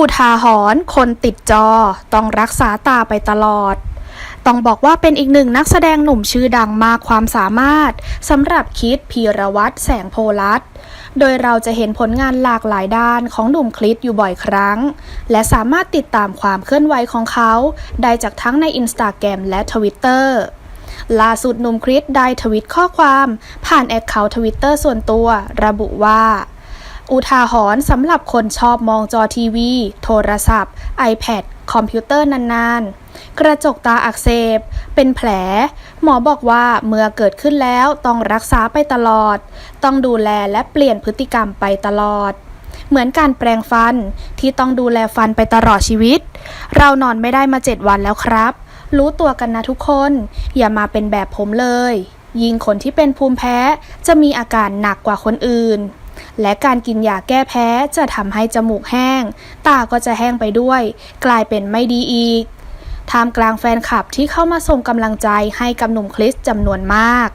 อุทาหรณ์คนติดจอ ต้องรักษาตาไปตลอด ต้องบอกว่าเป็นอีกหนึ่งนักแสดงหนุ่มชื่อดังมากความสามารถสำหรับคิดพีรวัตรแสงโพลัสโดยเราจะเห็นผลงานหลากหลายด้านของหนุ่มคลิตอยู่บ่อยครั้ง และสามารถติดตามความเคลื่อนไหวของเขา ได้จากทั้งในอินสตาแกรมและทวิตเตอร์ล่าสุดหนุ่มคริสได้ทวิตข้อความ ผ่านแอคเคาท์ทวิตเตอร์ส่วนตัว ระบุว่า อุทาหรณ์สำหรับคนชอบมองจอทีวี โทรศัพท์ iPad คอมพิวเตอร์นานๆ กระจกตาอักเสบ เป็นแผล หมอบอกว่าเมื่อเกิดขึ้นแล้วต้องรักษาไปตลอด ต้องดูแลและเปลี่ยนพฤติกรรมไปตลอด เหมือนการแปรงฟันที่ต้องดูแลฟันไปตลอดชีวิต เรานอนไม่ได้มาเจ็ดวันแล้วครับ รู้ตัวกันนะทุกคน อย่ามาเป็นแบบผมเลย ยิ่งคนที่เป็นภูมิแพ้จะมีอาการหนักกว่าคนอื่น และการกินยาแก้แพ้จะทำให้จมูกแห้ง ตาก็จะแห้งไปด้วย กลายเป็นไม่ดีอีกท่ามกลางแฟนคลับที่เข้ามาส่งกำลังใจให้กับหนุ่มคริสจำนวนมาก